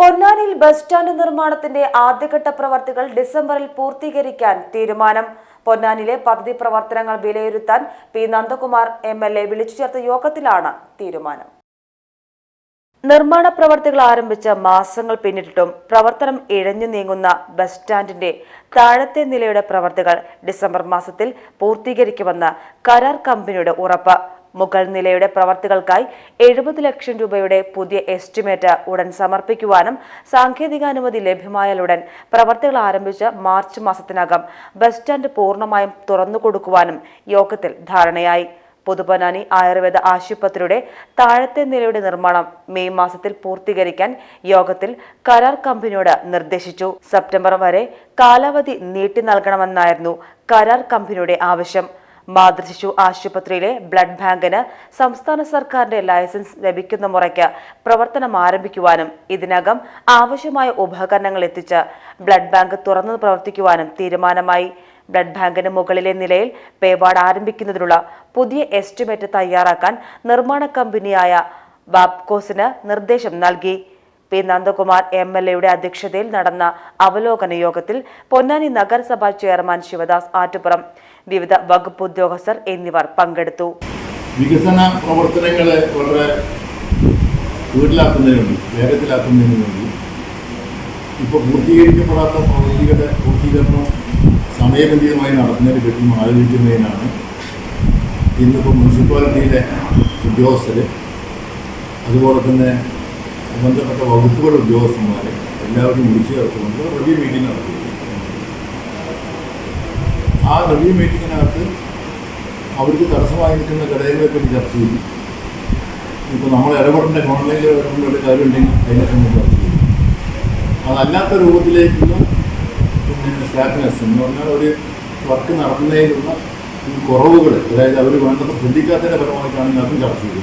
പൊന്നാനിയിൽ bus stand നിർമ്മാണത്തിന്റെ ആദ്യഘട്ട പ്രവർത്തികൾ ഡിസംബറിൽ പൂർത്തീകരിക്കാൻ തീരുമാനം. പൊന്നാനിലെ പദ്ധതി പ്രവർത്തനങ്ങൾ വിലയിരുത്താൻ P Nandakumar M L A വിളിച്ചു ചേർത്ത യോഗത്തിലാണ് തീരുമാനം. നിർമ്മാണ പ്രവർത്തികൾ ആരംഭിച്ച മാസങ്ങൾ പിന്നിട്ടിട്ടും പ്രവർത്തനം ഇഴഞ്ഞു നീങ്ങുന്ന ബസ് സ്റ്റാൻഡിന്റെ താഴത്തെ നിലയുടെ പ്രവർത്തികൾ ഡിസംബർ മാസത്തിൽ പൂർത്തീകരിക്കുമെന്ന് കരാർ കമ്പനിയുടെ ഉറപ്പ്. മുകൾ നിലയുടെ പ്രവർത്തികൾക്കായി എഴുപത് ലക്ഷം രൂപയുടെ പുതിയ എസ്റ്റിമേറ്റ് ഉടൻ സമർപ്പിക്കുവാനും സാങ്കേതികാനുമതി ലഭ്യമായാലുടൻ പ്രവർത്തികൾ ആരംഭിച്ച മാർച്ച് മാസത്തിനകം ബസ് സ്റ്റാൻഡ് പൂർണമായും തുറന്നു കൊടുക്കുവാനും യോഗത്തിൽ ധാരണയായി. പുതുപനാനി ആയുർവേദ ആശുപത്രിയുടെ താഴത്തെ നിലയുടെ നിർമ്മാണം മെയ് മാസത്തിൽ പൂർത്തീകരിക്കാൻ യോഗത്തിൽ കരാർ കമ്പനിയോട് നിർദ്ദേശിച്ചു. സെപ്റ്റംബർ വരെ കാലാവധി നീട്ടി നൽകണമെന്നായിരുന്നു കരാർ കമ്പനിയുടെ ആവശ്യം. മാതൃശിശു ആശുപത്രിയിലെ ബ്ലഡ് ബാങ്കിന് സംസ്ഥാന സർക്കാരിന്റെ ലൈസൻസ് ലഭിക്കുന്ന മുറയ്ക്ക് പ്രവർത്തനം ആരംഭിക്കുവാനും ഇതിനകം ആവശ്യമായ ഉപകരണങ്ങൾ എത്തിച്ച് ബ്ലഡ് ബാങ്ക് തുറന്നു പ്രവർത്തിക്കുവാനും തീരുമാനമായി. ബ്ലഡ് ബാങ്കിന് മുകളിലെ നിലയിൽ പേവാട് ആരംഭിക്കുന്നതിനുള്ള പുതിയ എസ്റ്റിമേറ്റ് തയ്യാറാക്കാൻ നിർമ്മാണ കമ്പനിയായ ബാബ്കോസിന് നിർദ്ദേശം നൽകി. പി നന്ദകുമാർ എം എൽ എയുടെ അധ്യക്ഷതയിൽ നടന്ന അവലോകന യോഗത്തിൽ പൊന്നാനി നഗരസഭാ ചെയർമാൻ ശിവദാസ് ആറ്റുപുറം വിവിധ വകുപ്പ് ഉദ്യോഗസ്ഥർ എന്നിവർ പങ്കെടുത്തു. വികസന പ്രവർത്തനങ്ങളെ വളരെ വീട്ടിലാക്കുന്നതിന് വേണ്ടി വേഗത്തിലാക്കുന്നതിന് വേണ്ടി ഇപ്പോൾ പൂർത്തീകരിക്കപ്പെടാത്ത പ്രവൃത്തികളുടെ പൂർത്തീകരണം സമയബന്ധിതമായി നടത്തുന്നതിന് പറ്റി ആലോചിക്കുന്നതിനാണ് ഇന്നിപ്പോൾ മുനിസിപ്പാലിറ്റിയിലെ ഉദ്യോഗസ്ഥർ അതുപോലെ തന്നെ ബന്ധപ്പെട്ട വകുപ്പുകളുടെ ഉദ്യോഗസ്ഥന്മാരെ എല്ലാവരും വിളിച്ചു ചേർത്തുകൊണ്ട് റിവ്യൂ മീറ്റിംഗ് നടത്തി. ആ റിവ്യൂ മീറ്റിങ്ങിനകത്ത് അവർക്ക് തടസ്സമായി നിൽക്കുന്ന ഘടകങ്ങളെ പറ്റി ചർച്ച ചെയ്തു. ഇപ്പോൾ നമ്മൾ ഇടപെടേണ്ട ഗവൺമെന്റ് ഇടപെടേണ്ട കാര്യം ഉണ്ടെങ്കിൽ അതിനെ സംബന്ധിച്ച് ചർച്ച ചെയ്തു. അതല്ലാത്ത രൂപത്തിലേക്കുള്ള പിന്നെ സ്റ്റാറ്റ്നെസ് എന്ന് പറഞ്ഞാൽ ഒരു വർക്ക് നടത്തുന്നതിലുള്ള കുറവുകൾ അതായത് അവർ വേണ്ടത്ര ശ്രദ്ധിക്കാത്തതിന്റെ ഫലമായിട്ടാണ് ഇതിനകത്തും ചർച്ച ചെയ്തു